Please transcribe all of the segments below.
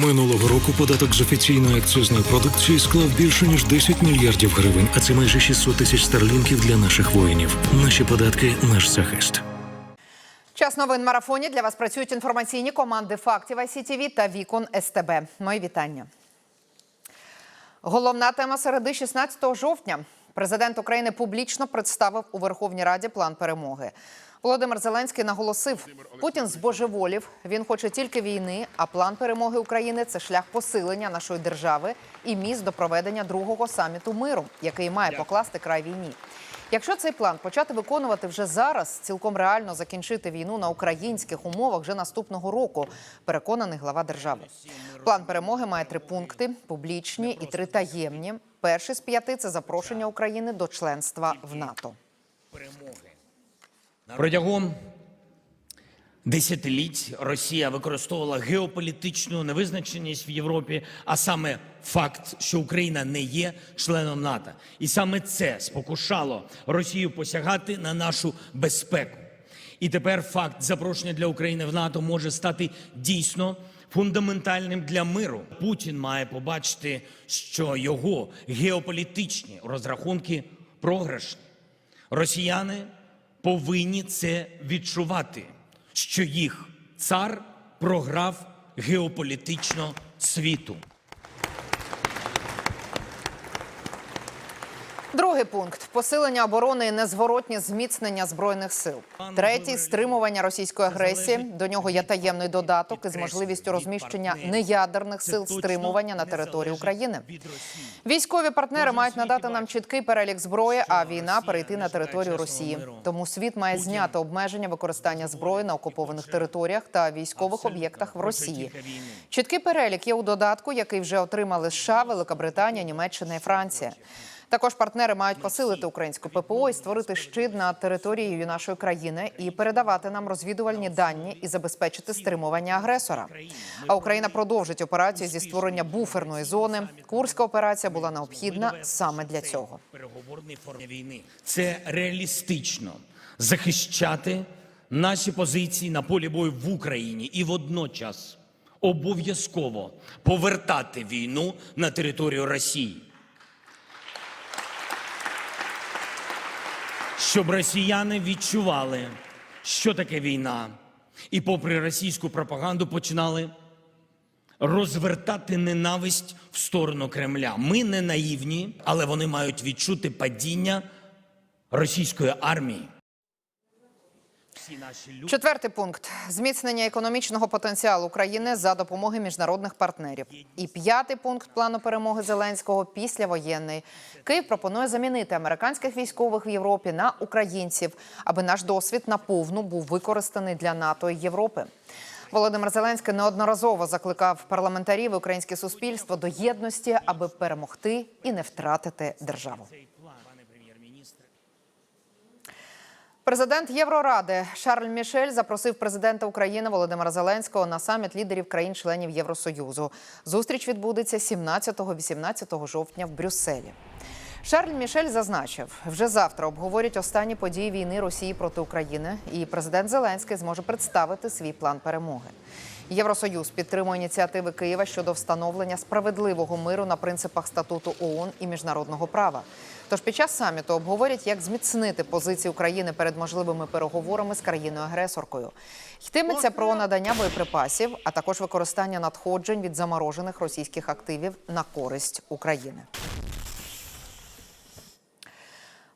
Минулого року податок з офіційної акцизної продукції склав більше ніж 10 мільярдів гривень, а це майже 600 тисяч старлінків для наших воїнів. Наші податки наш захист. Час новин марафоні для вас працюють інформаційні команди фактів ICTV та Вікон СТБ. Мої вітання. Головна тема середи 16 жовтня. Президент України публічно представив у Верховній Раді план перемоги. Володимир Зеленський наголосив, Путін збожеволів. Він хоче тільки війни. А план перемоги України це шлях посилення нашої держави і міст до проведення другого саміту миру, який має покласти край війні. Якщо цей план почати виконувати вже зараз, цілком реально закінчити війну на українських умовах вже наступного року, переконаний глава держави. План перемоги має три пункти: публічні і три таємні. Перший з п'яти це запрошення України до членства в НАТО. Протягом десятиліть Росія використовувала геополітичну невизначеність в Європі, а саме факт, що Україна не є членом НАТО. І саме це спокушало Росію посягати на нашу безпеку. І тепер факт запрошення для України в НАТО може стати дійсно фундаментальним для миру. Путін має побачити, що його геополітичні розрахунки програшні. Росіяни повинні це відчувати, що їх цар програв геополітично світу. Другий пункт посилення оборони і незворотні зміцнення збройних сил. Третій стримування російської агресії. До нього є таємний додаток із можливістю розміщення неядерних сил стримування на території України. Військові партнери мають надати нам чіткий перелік зброї, а війна перейти на територію Росії. Тому світ має зняти обмеження використання зброї на окупованих територіях та військових об'єктах в Росії. Чіткий перелік є у додатку, який вже отримали США, Велика Німеччина і Франція. Також партнери мають посилити українську ППО і створити щит над територією нашої країни і передавати нам розвідувальні дані і забезпечити стримування агресора. А Україна продовжить операцію зі створення буферної зони. Курська операція була необхідна саме для цього. Переговорний формі війни це реалістично захищати наші позиції на полі бою в Україні і водночас обов'язково повертати війну на територію Росії. Щоб росіяни відчували, що таке війна, і, попри російську пропаганду, починали розвертати ненависть в сторону Кремля. Ми не наївні, але вони мають відчути падіння російської армії. Четвертий пункт зміцнення економічного потенціалу України за допомоги міжнародних партнерів. І п'ятий пункт плану перемоги Зеленського післявоєнний. Київ пропонує замінити американських військових в Європі на українців, аби наш досвід наповну був використаний для НАТО і Європи. Володимир Зеленський неодноразово закликав парламентарів і українське суспільство до єдності, аби перемогти і не втратити державу. цей план, пане прем'єр-міністре. Президент Євроради Шарль Мішель запросив президента України Володимира Зеленського на саміт лідерів країн-членів Євросоюзу. Зустріч відбудеться 17-18 жовтня в Брюсселі. Шарль Мішель зазначив, вже завтра обговорять останні події війни Росії проти України, і президент Зеленський зможе представити свій план перемоги. Євросоюз підтримує ініціативи Києва щодо встановлення справедливого миру на принципах статуту ООН і міжнародного права. Тож під час саміту обговорять, як зміцнити позиції України перед можливими переговорами з країною-агресоркою. Йтиметься про надання боєприпасів, а також використання надходжень від заморожених російських активів на користь України.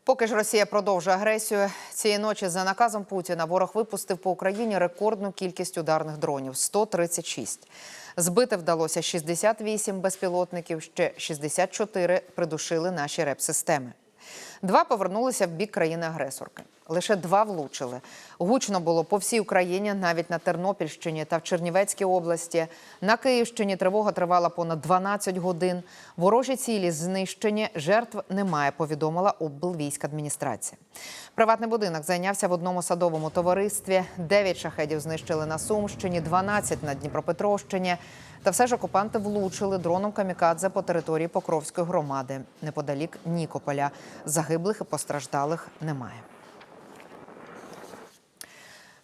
Поки ж Росія продовжує агресію, цієї ночі за наказом Путіна ворог випустив по Україні рекордну кількість ударних дронів 136. Збити вдалося 68 безпілотників, ще 64 придушили наші реп-системи. Два повернулися в бік країни-агресорки. Лише два влучили. Гучно було по всій Україні, навіть на Тернопільщині та в Чернівецькій області. На Київщині тривога тривала понад 12 годин. Ворожі цілі знищені. Жертв немає, повідомила облвійськадміністрація. Приватний будинок зайнявся в одному садовому товаристві. Дев'ять шахедів знищили на Сумщині, 12 на Дніпропетровщині. Та все ж окупанти влучили дроном камікадзе по території Покровської громади неподалік Нікополя. Загиблих і постраждалих немає.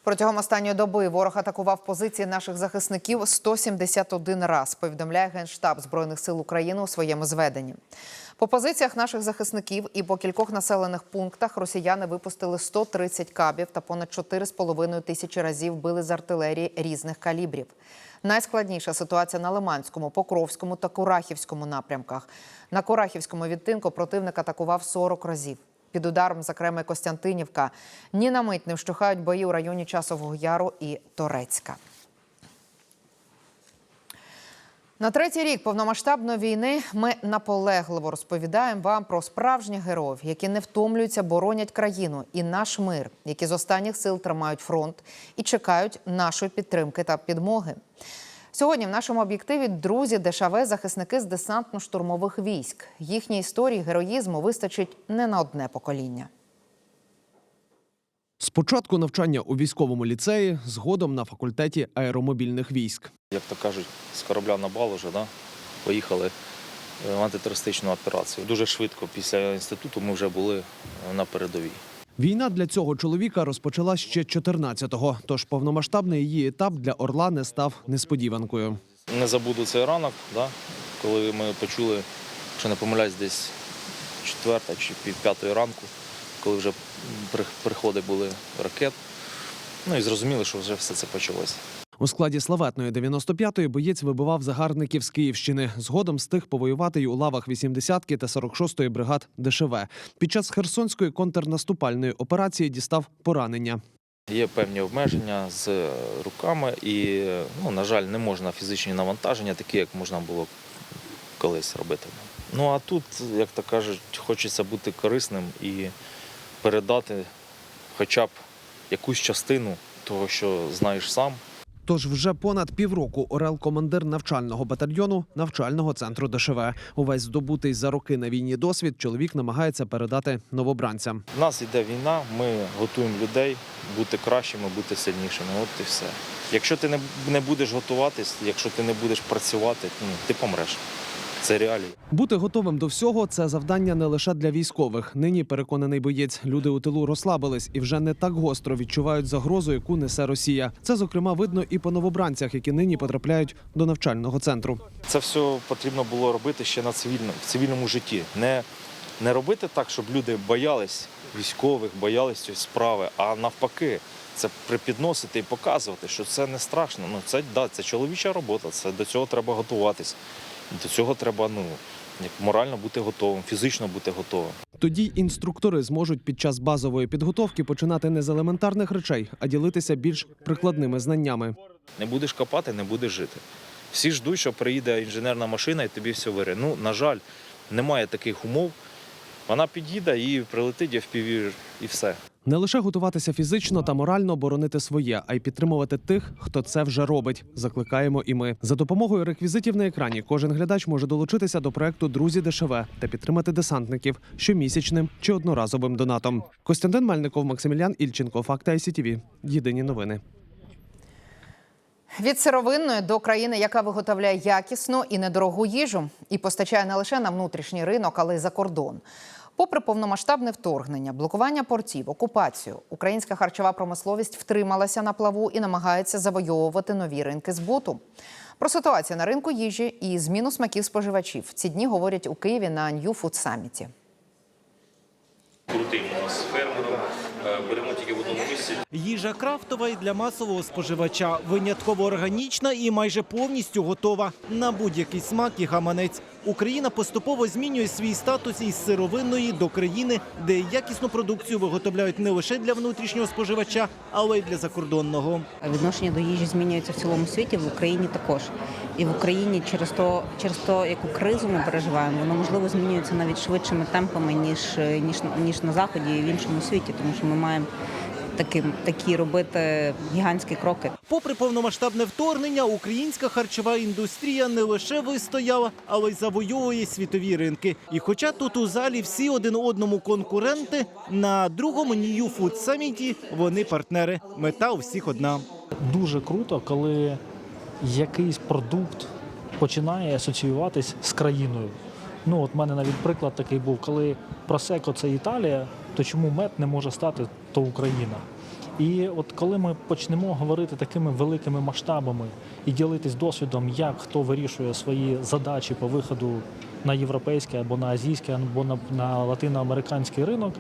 Протягом останньої доби ворог атакував позиції наших захисників 171 раз. Повідомляє генштаб збройних сил України у своєму зведенні. По позиціях наших захисників і по кількох населених пунктах росіяни випустили 130 кабів та понад 4,5 тисячі разів били з артилерії різних калібрів. Найскладніша ситуація на Лиманському, Покровському та Курахівському напрямках. На Курахівському відтинку противник атакував 40 разів. Під ударом, зокрема, Костянтинівка. Ні на мить не вщухають бої у районі Часового Яру і Торецька. На третій рік повномасштабної війни ми наполегливо розповідаємо вам про справжніх героїв, які не втомлюються, боронять країну і наш мир, які з останніх сил тримають фронт і чекають нашої підтримки та підмоги. Сьогодні в нашому об'єктиві друзі ДШВ, захисники з десантно-штурмових військ. Їхні історії героїзму вистачить не на одне покоління. Спочатку навчання у військовому ліцеї, згодом на факультеті аеромобільних військ. як то кажуть, з корабля на бал уже, да? поїхали е, в антитерористичну операцію. Дуже швидко після інституту ми вже були е, на передовій. Війна для цього чоловіка розпочала ще 14-го, тож повномасштабний її етап для Орла не став несподіванкою. Не забуду цей ранок, да? коли ми почули, що не помиляюсь, десь четверта чи пів п'ятої ранку, коли вже приходи були ракет. Ну і зрозуміли, що вже все це почалося. У складі славетної 95-ї боєць вибивав загарбників з Київщини. Згодом встиг повоювати й у лавах 80-ки та 46-ї бригад ДШВ. Під час Херсонської контрнаступальної операції дістав поранення. Є певні обмеження з е, руками, і, е, ну, на жаль, не можна фізичні навантаження, такі, як можна було колись робити. Ну а тут, як то кажуть, хочеться бути корисним і передати хоча б якусь частину того, що знаєш сам. Тож вже понад півроку Орел командир навчального батальйону навчального центру ДШВ. Увесь здобутий за роки на війні досвід чоловік намагається передати новобранцям. У нас йде війна, ми готуємо людей бути кращими, бути сильнішими. От і все. Якщо ти не, будеш готуватись, якщо ти не будеш працювати, ну, ти помреш. Це реалії. Бути готовим до всього це завдання не лише для військових. Нині переконаний боєць. Люди у тилу розслабились і вже не так гостро відчувають загрозу, яку несе Росія. Це зокрема видно і по новобранцях, які нині потрапляють до навчального центру. Це все потрібно було робити ще на цивільному, в цивільному житті. Не, не робити так, щоб люди боялись військових, боялись цієї справи, а навпаки, це припідносити і показувати, що це не страшно. Ну, це, да, це чоловіча робота, це, до цього треба готуватись. До цього треба ну, морально бути готовим, фізично бути готовим. Тоді інструктори зможуть під час базової підготовки починати не з елементарних речей, а ділитися більш прикладними знаннями. Не будеш копати, не будеш жити. Всі ждуть, що приїде інженерна машина і тобі все вире. Ну, на жаль, немає таких умов. Вона під'їде і прилетить FPV і все. Не лише готуватися фізично та морально боронити своє, а й підтримувати тих, хто це вже робить. Закликаємо і ми. За допомогою реквізитів на екрані кожен глядач може долучитися до проекту Друзі ДШВ та підтримати десантників щомісячним чи одноразовим донатом. Костянтин Мельников, Максимілян Ільченко, Факти ICTV. Єдині новини. Від сировинної до країни, яка виготовляє якісну і недорогу їжу, і постачає не лише на внутрішній ринок, але й за кордон. Попри повномасштабне вторгнення, блокування портів, окупацію, українська харчова промисловість втрималася на плаву і намагається завойовувати нові ринки збуту. Про ситуацію на ринку їжі і зміну смаків споживачів ці дні говорять у Києві на New Food Summit. фермером. Е, Беремо тільки в одному місці. Їжа крафтова і для масового споживача, винятково органічна і майже повністю готова на будь-який смак і гаманець. Україна поступово змінює свій статус із сировинної до країни, де якісну продукцію виготовляють не лише для внутрішнього споживача, але й для закордонного. Відношення до їжі змінюється в цілому світі, в Україні також. І в Україні через то, через то, яку кризу ми переживаємо, воно можливо змінюється навіть швидшими темпами, ніж, ніж, ніж на заході і в іншому світі, тому що ми маємо таким, такі робити гігантські кроки. Попри повномасштабне вторгнення, українська харчова індустрія не лише вистояла, але й завойовує світові ринки. І хоча тут у залі всі один одному конкуренти, на другому New Food Summit вони партнери. Мета у всіх одна. дуже круто, коли якийсь продукт починає асоціюватись з країною. Ну, от в мене навіть приклад такий був, коли просеко це Італія, то чому мед не може стати то Україна? І от коли ми почнемо говорити такими великими масштабами і ділитись досвідом, як хто вирішує свої задачі по виходу на європейський або на азійський, або на, на латиноамериканський ринок,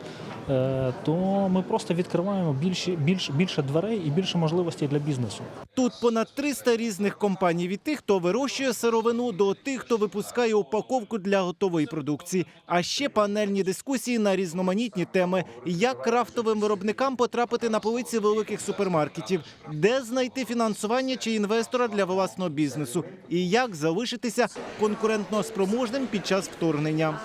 то ми просто відкриваємо більше, більше, більше дверей і більше можливостей для бізнесу. Тут понад 300 різних компаній від тих, хто вирощує сировину, до тих, хто випускає упаковку для готової продукції. А ще панельні дискусії на різноманітні теми: як крафтовим виробникам потрапити на полиці великих супермаркетів, де знайти фінансування чи інвестора для власного бізнесу, і як залишитися конкурентно спроможним під час вторгнення.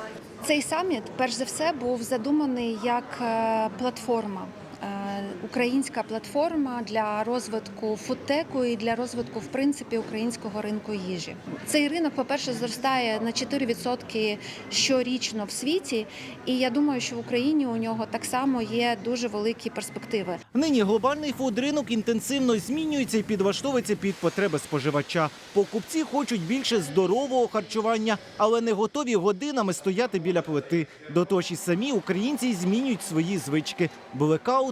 Цей саміт, перш за все, був задуманий як е, платформа. Е, Українська платформа для розвитку фудтеку і для розвитку, в принципі, українського ринку їжі. Цей ринок, по-перше, зростає на 4% щорічно в світі, і я думаю, що в Україні у нього так само є дуже великі перспективи. Нині глобальний фуд-ринок інтенсивно змінюється і підлаштовується під потреби споживача. Покупці хочуть більше здорового харчування, але не готові годинами стояти біля плити. До того ж і самі українці змінюють свої звички.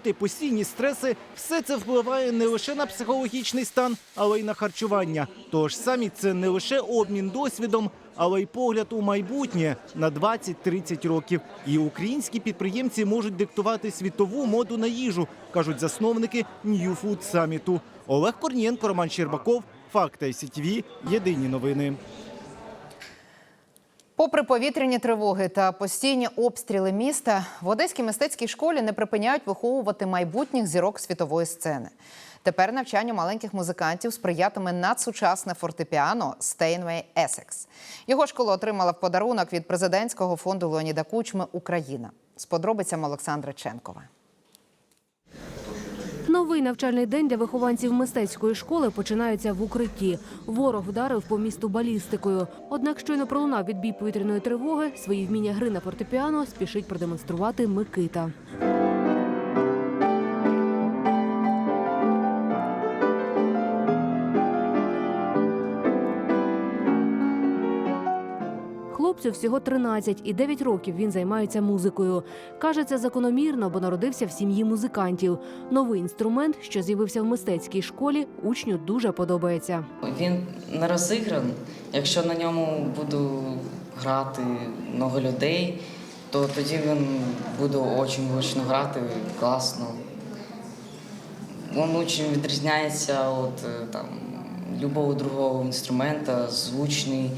Блекаути, постійні стреси – все це впливає не лише на психологічний стан, але й на харчування. Тож самі це не лише обмін досвідом, але й погляд у майбутнє на 20-30 років. І українські підприємці можуть диктувати світову моду на їжу, кажуть засновники New Food Саміту. Олег Корнієнко, Роман Щербаков, Факти СІТВ, Єдині новини. Попри повітряні тривоги та постійні обстріли міста, в Одеській мистецькій школі не припиняють виховувати майбутніх зірок світової сцени. Тепер навчанню маленьких музикантів сприятиме надсучасне фортепіано Steinway Essex. Його школа отримала в подарунок від президентського фонду Леоніда Кучми Україна. З подробицями Олександра Ченкова. Новий навчальний день для вихованців мистецької школи починається в укритті. Ворог вдарив по місту балістикою. Однак, щойно пролунав відбій повітряної тривоги, свої вміння гри на фортепіано спішить продемонструвати Микита. Хлопцю всього 13 і 9 років він займається музикою. Каже, це закономірно, бо народився в сім'ї музикантів. Новий інструмент, що з'явився в мистецькій школі, учню дуже подобається. Він не розігран. Якщо на ньому буду грати много людей, то тоді він буде дуже гучно грати, класно. Він дуже відрізняється від е, там, любого другого інструмента, звучний,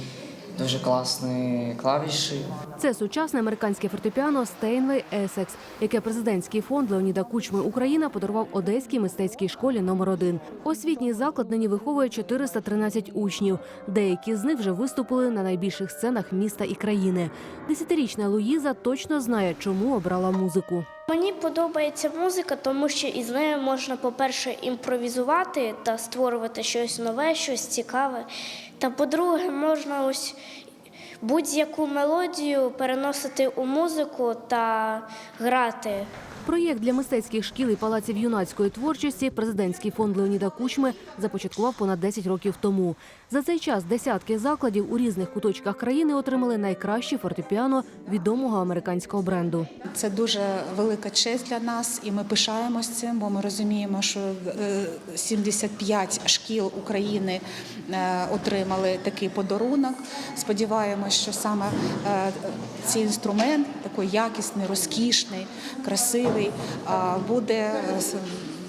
дуже класні клавіші. Це сучасне американське фортепіано Steinway Essex, яке президентський фонд Леоніда Кучми Україна подарував Одеській мистецькій школі номер 1 Освітній заклад нині виховує 413 учнів. Деякі з них вже виступили на найбільших сценах міста і країни. Десятирічна Луїза точно знає, чому обрала музику. Мені подобається музика, тому що із нею можна, по-перше, імпровізувати та створювати щось нове, щось цікаве. Та по-друге, можна ось будь-яку мелодію переносити у музику та грати. Проєкт для мистецьких шкіл і палаців юнацької творчості президентський фонд Леоніда Кучми започаткував понад 10 років тому. За цей час десятки закладів у різних куточках країни отримали найкращі фортепіано відомого американського бренду. Це дуже велика честь для нас, і ми пишаємось цим, бо ми розуміємо, що е, 75 шкіл України е, отримали такий подарунок. Сподіваємось, що саме е, цей інструмент, такий якісний, розкішний, красивий, е, буде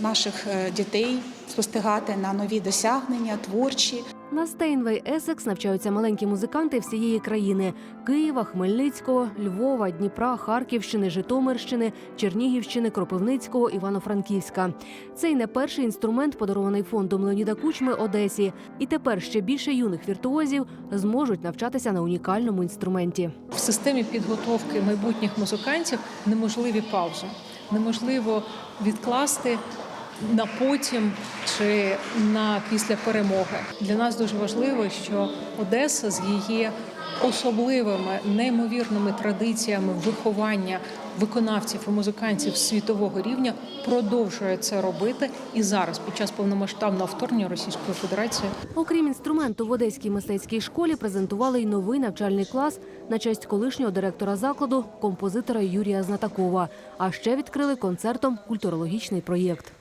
наших е, дітей спостерігати на нові досягнення, творчі. На Steinway Essex навчаються маленькі музиканти всієї країни: Києва, Хмельницького, Львова, Дніпра, Харківщини, Житомирщини, Чернігівщини, Кропивницького, Івано-Франківська. Цей не перший інструмент, подарований фондом Леоніда Кучми Одесі. І тепер ще більше юних віртуозів зможуть навчатися на унікальному інструменті. В системі підготовки майбутніх музикантів неможливі паузи, неможливо відкласти на потім чи на після перемоги. Для нас дуже важливо, що Одеса з її особливими неймовірними традиціями виховання виконавців і музикантів світового рівня продовжує це робити і зараз, під час повномасштабного вторгнення Російської Федерації. Окрім інструменту в Одеській мистецькій школі презентували й новий навчальний клас на честь колишнього директора закладу, композитора Юрія Знатакова. А ще відкрили концертом культурологічний проєкт.